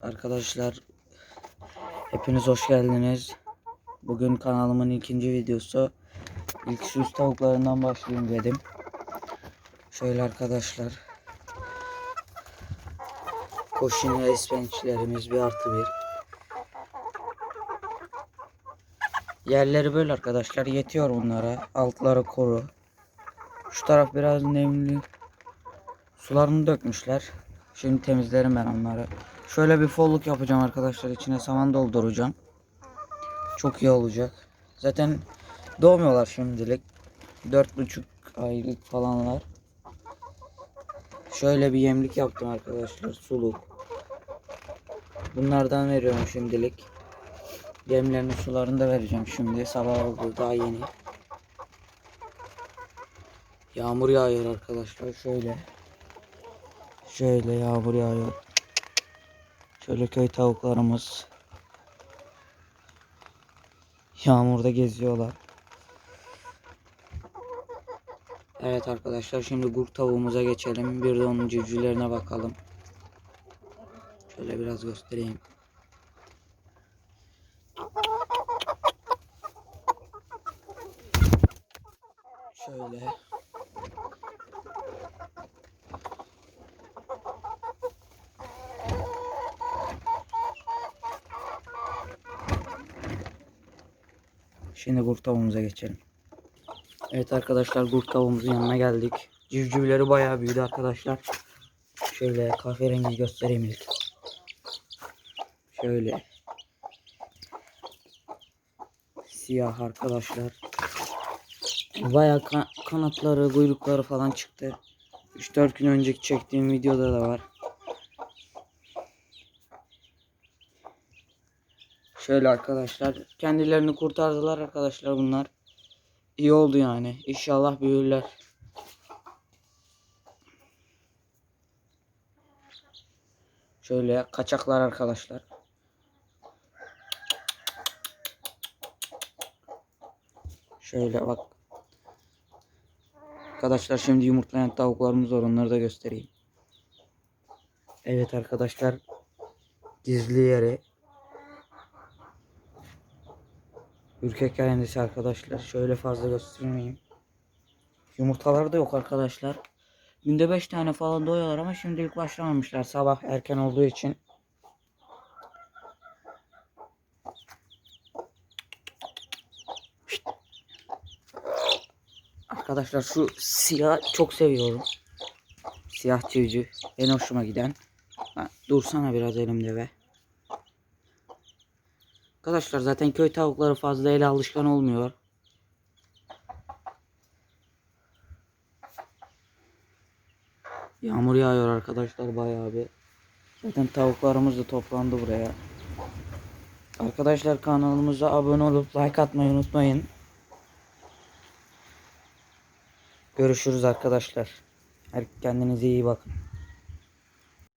Arkadaşlar hepiniz hoş geldiniz. Bugün kanalımın ikinci videosu. İlk süs tavuklarından başlayayım dedim. Şöyle arkadaşlar. Koşin ve ispençlerimiz bir artı bir. Yerleri böyle arkadaşlar yetiyor bunlara. Altları kuru. Şu taraf biraz nemli. Sularını dökmüşler. Şimdi temizlerim ben onları. Şöyle bir folluk yapacağım arkadaşlar. İçine saman dolduracağım. Çok iyi olacak. Zaten doğmuyorlar şimdilik. Dört buçuk aylık falanlar. Şöyle bir yemlik yaptım arkadaşlar. Suluk. Bunlardan veriyorum şimdilik. Yemlerini sularını da vereceğim şimdi. Sabah oldu daha yeni. Yağmur yağıyor arkadaşlar. Şöyle. Şöyle yağmur yağıyor. Şöyle köy tavuklarımız. Yağmurda geziyorlar. Evet arkadaşlar şimdi gurk tavuğumuza geçelim. Bir de onun civcivlerine bakalım. Şöyle biraz göstereyim. Şöyle. Şimdi gurk tavuğumuza geçelim. Evet arkadaşlar gurk tavuğumuzun yanına geldik. Civcivleri bayağı büyüdü arkadaşlar. Şöyle kahverengi göstereyim ilk. Şöyle. Siyah arkadaşlar. Bayağı ka- kanatları, kuyrukları falan çıktı. 3-4 gün önceki çektiğim videoda da var. Şöyle arkadaşlar. Kendilerini kurtardılar arkadaşlar bunlar. İyi oldu yani. İnşallah büyürler. Şöyle kaçaklar arkadaşlar. Şöyle bak. Arkadaşlar şimdi yumurtlayan tavuklarımız var. Onları da göstereyim. Evet arkadaşlar. Gizli yeri. Ürkek kendisi arkadaşlar. Şöyle fazla göstermeyeyim. Yumurtaları da yok arkadaşlar. Günde 5 tane falan doyuyorlar ama şimdilik başlamamışlar. Sabah erken olduğu için. Arkadaşlar şu siyah çok seviyorum. Siyah civciv. En hoşuma giden. Ha, dursana biraz elimde be. Arkadaşlar zaten köy tavukları fazla ele alışkan olmuyor. Yağmur yağıyor arkadaşlar bayağı bir. Zaten tavuklarımız da toplandı buraya. Arkadaşlar kanalımıza abone olup like atmayı unutmayın. Görüşürüz arkadaşlar. Kendinize iyi bakın.